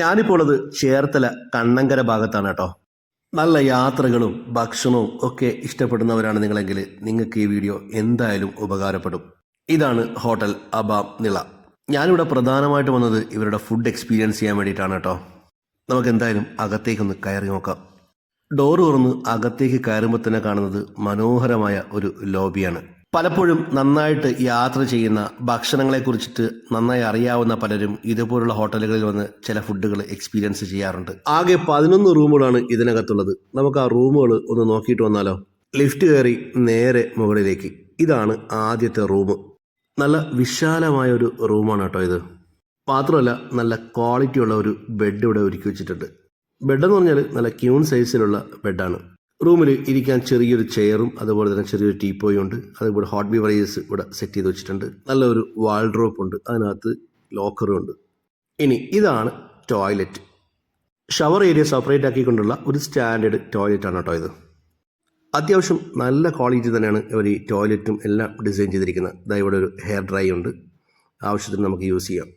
ഞാനിപ്പോൾ ഉള്ളത് ചേർത്തല കണ്ണങ്കര ഭാഗത്താണ് കേട്ടോ. നല്ല യാത്രകളും ഭക്ഷണവും ഒക്കെ ഇഷ്ടപ്പെടുന്നവരാണ് നിങ്ങളെങ്കിൽ നിങ്ങൾക്ക് ഈ വീഡിയോ എന്തായാലും ഉപകാരപ്പെടും. ഇതാണ് ഹോട്ടൽ അബാം നിള. ഞാനിവിടെ പ്രധാനമായിട്ട് വന്നത് ഇവരുടെ ഫുഡ് എക്സ്പീരിയൻസ് ചെയ്യാൻ വേണ്ടിയിട്ടാണ് കേട്ടോ. നമുക്ക് എന്തായാലും അകത്തേക്കൊന്ന് കയറി നോക്കാം. ഡോർ തുറന്ന് അകത്തേക്ക് കയറുമ്പോൾ തന്നെ കാണുന്നത് മനോഹരമായ ഒരു ലോബിയാണ് പലപ്പോഴും നന്നായിട്ട് യാത്ര ചെയ്യുന്ന ഭക്ഷണങ്ങളെ കുറിച്ചിട്ട് നന്നായി അറിയാവുന്ന പലരും ഇതുപോലുള്ള ഹോട്ടലുകളിൽ വന്ന് ചില ഫുഡുകൾ എക്സ്പീരിയൻസ് ചെയ്യാറുണ്ട്. ആകെ പതിനൊന്ന് റൂമുകളാണ് ഇതിനകത്തുള്ളത്. നമുക്ക് ആ റൂമുകൾ ഒന്ന് നോക്കിയിട്ട് വന്നാലോ? ലിഫ്റ്റ് കയറി നേരെ മുകളിലേക്ക്. ഇതാണ് ആദ്യത്തെ റൂം. നല്ല വിശാലമായ ഒരു റൂമാണ് കേട്ടോ ഇത്. മാത്രമല്ല നല്ല ക്വാളിറ്റി ഉള്ള ഒരു ബെഡ് ഇവിടെ ഒരുക്കി വെച്ചിട്ടുണ്ട്. ബെഡെന്ന് പറഞ്ഞാൽ നല്ല ക്യൂൺ സൈസിലുള്ള ബെഡാണ് റൂമിൽ ഇരിക്കാൻ ചെറിയൊരു ചെയറും അതുപോലെ തന്നെ ചെറിയൊരു ടീപ്പോയും ഉണ്ട്. അതുപോലെ ഹോട്ട് ബിവറേജസ് ഇവിടെ സെറ്റ് ചെയ്ത് വെച്ചിട്ടുണ്ട്. നല്ലൊരു വാൾഡ്രോപ്പ് ഉണ്ട്. അതിനകത്ത് ലോക്കറും ഉണ്ട്. ഇനി ഇതാണ് ടോയ്ലറ്റ് ഷവർ ഏരിയ സെപ്പറേറ്റ് ആക്കിക്കൊണ്ടുള്ള ഒരു സ്റ്റാൻഡേർഡ് ടോയ്ലറ്റ് ആണ് കേട്ടോ ഇത്. അത്യാവശ്യം നല്ല ക്വാളിറ്റി തന്നെയാണ് ഇവർ ഈ ടോയ്ലറ്റും എല്ലാം ഡിസൈൻ ചെയ്തിരിക്കുന്നത്. ഇതാ ഇവിടെ ഒരു ഹെയർ ഡ്രൈ ഉണ്ട്. ആവശ്യത്തിന് നമുക്ക് യൂസ് ചെയ്യാം.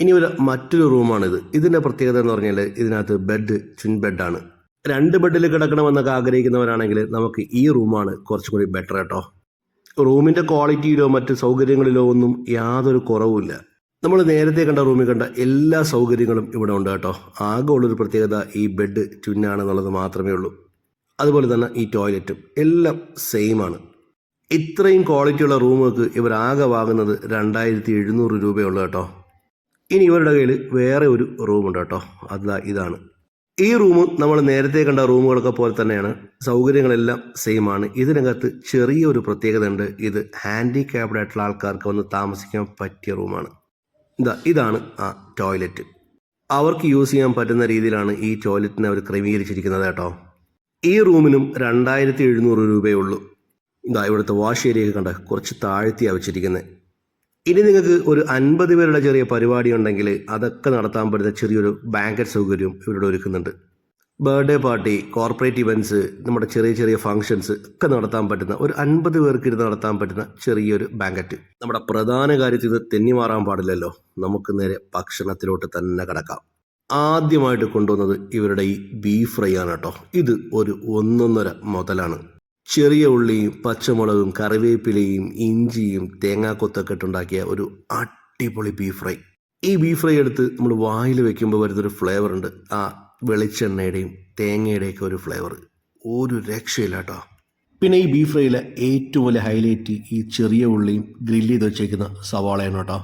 ഇനി ഒരു മറ്റൊരു റൂമാണിത് ഇതിന്റെ പ്രത്യേകത എന്ന് പറഞ്ഞാൽ ഇതിനകത്ത് ബെഡ് ട്വിൻ ബെഡാണ് രണ്ട് ബെഡിൽ കിടക്കണമെന്നൊക്കെ ആഗ്രഹിക്കുന്നവരാണെങ്കിൽ നമുക്ക് ഈ റൂമാണ് കുറച്ചും കൂടി ബെറ്റർ കേട്ടോ റൂമിന്റെ ക്വാളിറ്റിയിലോ മറ്റ് സൗകര്യങ്ങളിലോ ഒന്നും യാതൊരു കുറവുമില്ല. നമ്മൾ നേരത്തെ കണ്ട റൂമിൽ കണ്ട എല്ലാ സൗകര്യങ്ങളും ഇവിടെ ഉണ്ട് കേട്ടോ. ആകെ ഉള്ളൊരു പ്രത്യേകത ഈ ബെഡ് ട്വിന്നാണെന്നുള്ളത് മാത്രമേ ഉള്ളൂ. അതുപോലെ തന്നെ ഈ ടോയ്ലറ്റും എല്ലാം സെയിം ആണ്. ഇത്രയും ക്വാളിറ്റിയുള്ള റൂമുകൾക്ക് ഇവർ ആകെ വാങ്ങുന്നത് രണ്ടായിരത്തി എഴുന്നൂറ് രൂപയുള്ളൂ കേട്ടോ. ഇനി ഇവരുടെ കയ്യിൽ വേറെ ഒരു റൂമുണ്ട് കേട്ടോ. അത് ഇതാണ്. ഈ റൂം നമ്മൾ നേരത്തെ കണ്ട റൂമുകളൊക്കെ പോലെ തന്നെയാണ്. സൗകര്യങ്ങളെല്ലാം സെയിം ആണ്. ഇതിനകത്ത് ചെറിയൊരു പ്രത്യേകത ഉണ്ട് ഇത് ഹാൻഡിക്യാപ്ഡ് ആയിട്ടുള്ള ആൾക്കാർക്ക് വന്ന് താമസിക്കാൻ പറ്റിയ റൂമാണ് ഇതാ ഇതാണ് ആ ടോയ്ലറ്റ് അവർക്ക് യൂസ് ചെയ്യാൻ പറ്റുന്ന രീതിയിലാണ് ഈ ടോയ്ലറ്റിനെ അവർ ക്രമീകരിച്ചിരിക്കുന്നത് കേട്ടോ. ഈ റൂമിനും രണ്ടായിരത്തി എഴുന്നൂറ് രൂപയേ ഉള്ളൂ. ഇതാ ഇവിടുത്തെ വാഷ് ഏരിയ കണ്ട? കുറച്ച് താഴ്ത്തിയാണ് വെച്ചിരിക്കുന്നത് ഇനി നിങ്ങൾക്ക് ഒരു അൻപത് പേരുടെ ചെറിയ പരിപാടി ഉണ്ടെങ്കിൽ അതൊക്കെ നടത്താൻ പറ്റുന്ന ചെറിയൊരു ബാങ്കറ്റ് സൗകര്യം ഇവരുടെ ഒരുക്കുന്നുണ്ട്. ബർത്ത്ഡേ പാർട്ടി കോർപ്പറേറ്റ് ഇവന്റ്സ് നമ്മുടെ ചെറിയ ചെറിയ ഫങ്ഷൻസ് ഒക്കെ നടത്താൻ പറ്റുന്ന ഒരു അൻപത് പേർക്ക് ഇരുന്ന് നടത്താൻ പറ്റുന്ന ചെറിയൊരു ബാങ്കറ്റ് നമ്മുടെ പ്രധാന കാര്യത്തിൽ ഇത് തെന്നി മാറാൻ പാടില്ലല്ലോ. നമുക്ക് നേരെ ഭക്ഷണത്തിലോട്ട് തന്നെ കിടക്കാം. ആദ്യമായിട്ട് കൊണ്ടുവന്നത് ഇവരുടെ ഈ ബീഫ് ഫ്രൈ ആണ് കേട്ടോ. ഇത് ഒരു ഒന്നൊന്നര മുതലാണ്. ചെറിയ ഉള്ളിയും പച്ചമുളകും കറിവേപ്പിലയും ഇഞ്ചിയും തേങ്ങാക്കൊത്തൊക്കെ ഇട്ടുണ്ടാക്കിയ ഒരു അടിപൊളി ബീഫ് ഫ്രൈ ഈ ബീഫ് ഫ്രൈ എടുത്ത് നമ്മൾ വായിൽ വെക്കുമ്പോൾ വരുന്നൊരു ഫ്ലേവർ ഉണ്ട്. ആ വെളിച്ചെണ്ണയുടെയും തേങ്ങയുടെയൊക്കെ ഒരു ഫ്ലേവർ ഒരു രക്ഷയില്ല കേട്ടോ പിന്നെ ഈ ബീഫ് ഫ്രൈയിലെ ഏറ്റവും വലിയ ഹൈലൈറ്റ് ഈ ചെറിയ ഉള്ളിയും ഗ്രില്ല് ചെയ്ത് വെച്ചേക്കുന്ന സവാളയാണ് കേട്ടോ.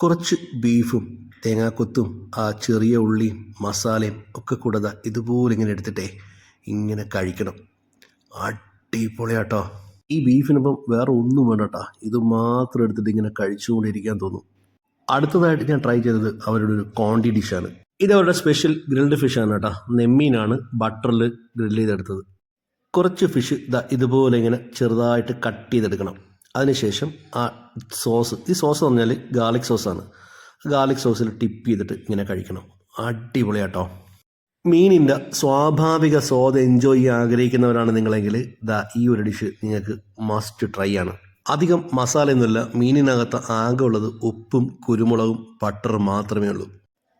കുറച്ച് ബീഫും തേങ്ങാക്കൊത്തും ആ ചെറിയ ഉള്ളിയും മസാലയും ഒക്കെ കൂടാതെ ഇതുപോലെ ഇങ്ങനെ എടുത്തിട്ടേ ഇങ്ങനെ കഴിക്കണം. അടിപൊളിയാട്ടോ. ഈ ബീഫിനൊപ്പം വേറെ ഒന്നും വേണ്ടട്ടോ. ഇത് മാത്രം എടുത്തിട്ട് ഇങ്ങനെ കഴിച്ചുകൊണ്ടിരിക്കാൻ തോന്നും. അടുത്തതായിട്ട് ഞാൻ ട്രൈ ചെയ്തത് അവരുടെ ഒരു കോണ്ടി ഡിഷാണ് ഇത് അവരുടെ സ്പെഷ്യൽ ഗ്രിൽഡ് ഫിഷ് ആണ് കേട്ടോ. നെമ്മീനാണ് ബട്ടറിൽ ഗ്രിൽ ചെയ്തെടുത്തത്. കുറച്ച് ഫിഷ് ഇതാ ഇതുപോലെ ഇങ്ങനെ ചെറുതായിട്ട് കട്ട് ചെയ്തെടുക്കണം. അതിനുശേഷം ആ സോസ് ഈ സോസ് പറഞ്ഞാൽ ഗാർലിക് സോസാണ് ഗാർലിക് സോസിൽ ടിപ്പ് ചെയ്തിട്ട് ഇങ്ങനെ കഴിക്കണം. അടിപൊളിയാട്ടോ. മീനിന്റെ സ്വാഭാവിക സ്വാദ് എൻജോയ് ചെയ്യാൻ ആഗ്രഹിക്കുന്നവരാണ് നിങ്ങളെങ്കിൽ ദാ ഈ ഒരു ഡിഷ് നിങ്ങൾക്ക് മസ്റ്റ് ട്രൈ ആണ്. അധികം മസാലയൊന്നുമില്ല മീനിനകത്ത് ആകെ ഉള്ളത് ഉപ്പും കുരുമുളകും ബട്ടറും മാത്രമേ ഉള്ളൂ.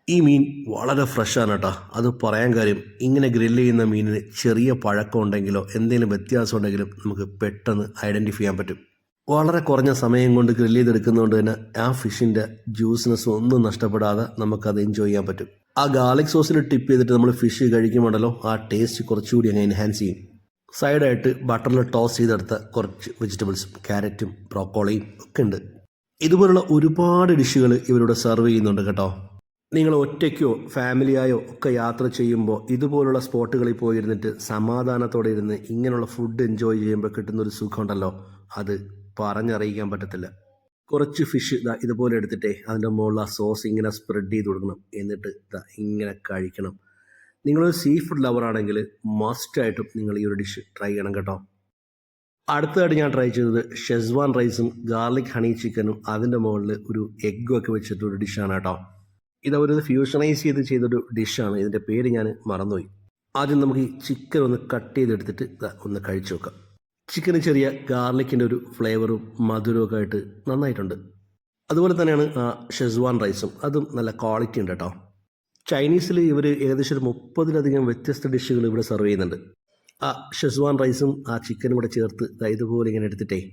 ഈ മീൻ വളരെ ഫ്രഷാണ് കേട്ടോ അത് പറയാൻ കാര്യം ഇങ്ങനെ ഗ്രില്ല് ചെയ്യുന്ന മീനിന് ചെറിയ പഴക്കം ഉണ്ടെങ്കിലോ എന്തെങ്കിലും വ്യത്യാസം ഉണ്ടെങ്കിലും നമുക്ക് പെട്ടെന്ന് ഐഡന്റിഫൈ ചെയ്യാൻ പറ്റും. വളരെ കുറഞ്ഞ സമയം കൊണ്ട് ഗ്രില്ല് ചെയ്തെടുക്കുന്നതുകൊണ്ട് തന്നെ ആ ഫിഷിന്റെ ജ്യൂസിനെസ് ഒന്നും നഷ്ടപ്പെടാതെ നമുക്കത് എൻജോയ് ചെയ്യാൻ പറ്റും. ആ ഗാർലിക് സോസിൽ ടിപ്പ് ചെയ്തിട്ട് നമ്മൾ ഫിഷ് കഴിക്കുമ്പോണ്ടല്ലോ ആ ടേസ്റ്റ് കുറച്ചുകൂടി അങ്ങ് എൻഹാൻസ് ചെയ്യും. സൈഡായിട്ട് ബട്ടറിൽ ടോസ് ചെയ്തെടുത്ത കുറച്ച് വെജിറ്റബിൾസും ക്യാരറ്റും ബ്രോക്കോളിയും ഒക്കെ ഉണ്ട്. ഇതുപോലുള്ള ഒരുപാട് ഡിഷുകൾ ഇവരുടെ സെർവ് ചെയ്യുന്നുണ്ട് കേട്ടോ. നിങ്ങൾ ഒറ്റയ്ക്കോ ഫാമിലിയായോ ഒക്കെ യാത്ര ചെയ്യുമ്പോൾ ഇതുപോലുള്ള സ്പോട്ടുകളിൽ പോയിരുന്നിട്ട് സമാധാനത്തോടെ ഇരുന്ന് ഇങ്ങനെയുള്ള ഫുഡ് എൻജോയ് ചെയ്യുമ്പോൾ കിട്ടുന്നൊരു സുഖമുണ്ടല്ലോ. അത് പറഞ്ഞറിയിക്കാൻ പറ്റത്തില്ല. കുറച്ച് ഫിഷ് ഇതാ ഇതുപോലെ എടുത്തിട്ടേ അതിന്റെ മുകളിൽ ആ സോസ് ഇങ്ങനെ സ്പ്രെഡ് ചെയ്ത് കൊടുക്കണം. എന്നിട്ട് ഇതാ ഇങ്ങനെ കഴിക്കണം. നിങ്ങളൊരു സീ ഫുഡ് ലവർ ആണെങ്കിൽ മസ്റ്റായിട്ടും നിങ്ങൾ ഈ ഒരു ഡിഷ് ട്രൈ ചെയ്യണം കേട്ടോ. അടുത്തതായിട്ട് ഞാൻ ട്രൈ ചെയ്തത് ഷെസ്വാൻ റൈസും ഗാർലിക് ഹണി ചിക്കനും അതിന്റെ മുകളിൽ ഒരു എഗ്ഗും ഒക്കെ വെച്ചിട്ടൊരു ഡിഷാണ് കേട്ടോ. ഇത് അവരത് ഫ്യൂഷണൈസ് ചെയ്ത് ചെയ്തൊരു ഡിഷാണ് ഇതിന്റെ പേര് ഞാൻ മറന്നുപോയി. ആദ്യം നമുക്ക് ഈ ചിക്കൻ ഒന്ന് കട്ട് ചെയ്തെടുത്തിട്ട് ഒന്ന് കഴിച്ചു നോക്കാം. ചിക്കന് ചെറിയ ഗാർലിക്കിന്റെ ഒരു ഫ്ലേവറും മധുരവും ഒക്കെ ആയിട്ട് നന്നായിട്ടുണ്ട്. അതുപോലെ തന്നെയാണ് ഷെസ്വാൻ റൈസും. അതും നല്ല ക്വാളിറ്റി ഉണ്ട് കേട്ടോ. ചൈനീസിൽ ഇവർ ഏകദേശം ഒരു മുപ്പതിലധികം വ്യത്യസ്ത ഡിഷുകൾ ഇവിടെ സെർവ് ചെയ്യുന്നുണ്ട്. ആ ഷെസ്വാൻ റൈസും ആ ചിക്കനും കൂടെ ചേർത്ത് ഇതുപോലെ ഇങ്ങനെ എടുത്തിട്ടേ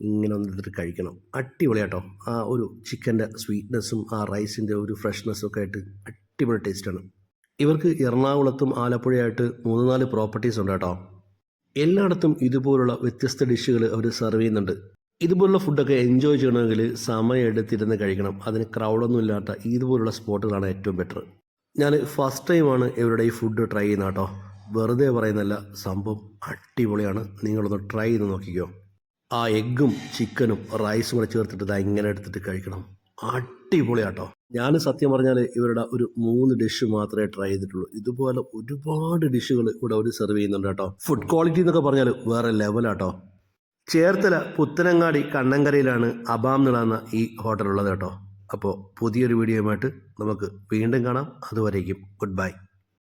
ഇങ്ങനെ ഒന്ന് എടുത്തിട്ട് കഴിക്കണം. അടിപൊളിയാട്ടോ ആ ഒരു ചിക്കന്റെ സ്വീറ്റ്നെസ്സും ആ റൈസിന്റെ ഒരു ഫ്രഷ്നെസ്സും ഒക്കെ ആയിട്ട് അടിപൊളി ടേസ്റ്റാണ്. ഇവർക്ക് എറണാകുളത്തും ആലപ്പുഴയായിട്ട് മൂന്ന് നാല് പ്രോപ്പർട്ടീസ് ഉണ്ട് കേട്ടോ. എല്ലായിടത്തും ഇതുപോലുള്ള വ്യത്യസ്ത ഡിഷുകൾ അവർ സെർവ് ചെയ്യുന്നുണ്ട്. ഇതുപോലുള്ള ഫുഡൊക്കെ എൻജോയ് ചെയ്യണമെങ്കിൽ സമയം എടുത്തിരുന്ന് കഴിക്കണം. അതിന് ക്രൗഡൊന്നും ഇല്ലാത്ത ഇതുപോലുള്ള സ്പോട്ടുകളാണ് ഏറ്റവും ബെറ്റർ ഞാൻ ഫസ്റ്റ് ടൈമാണ് ഇവരുടെ ഈ ഫുഡ് ട്രൈ ചെയ്യുന്ന കേട്ടോ. വെറുതെ പറയുന്നല്ല സംഭവം അടിപൊളിയാണ്. നിങ്ങളൊന്ന് ട്രൈ ചെയ്ത് നോക്കിക്കോ. ആ എഗ്ഗും ചിക്കനും റൈസും കൂടെ ചേർത്തിട്ട് ഇതാ ഇങ്ങനെ എടുത്തിട്ട് കഴിക്കണം. അടിപൊളിയാട്ടോ. ഞാൻ സത്യം പറഞ്ഞാൽ ഇവരുടെ ഒരു മൂന്ന് ഡിഷ് മാത്രമേ ട്രൈ ചെയ്തിട്ടുള്ളൂ. ഇതുപോലെ ഒരുപാട് ഡിഷുകൾ ഇവിടെ അവർ സെർവ് ചെയ്യുന്നുണ്ട് കേട്ടോ. ഫുഡ് ക്വാളിറ്റി എന്നൊക്കെ പറഞ്ഞാൽ വേറെ ലെവലാട്ടോ ചേർത്തല പുത്തനങ്ങാടി കണ്ണങ്കരയിലാണ് അബാം നിളാന്ന ഈ ഹോട്ടലുള്ളത് കേട്ടോ. അപ്പോൾ പുതിയൊരു വീഡിയോയുമായിട്ട് നമുക്ക് വീണ്ടും കാണാം. അതുവരേക്കും ഗുഡ് ബൈ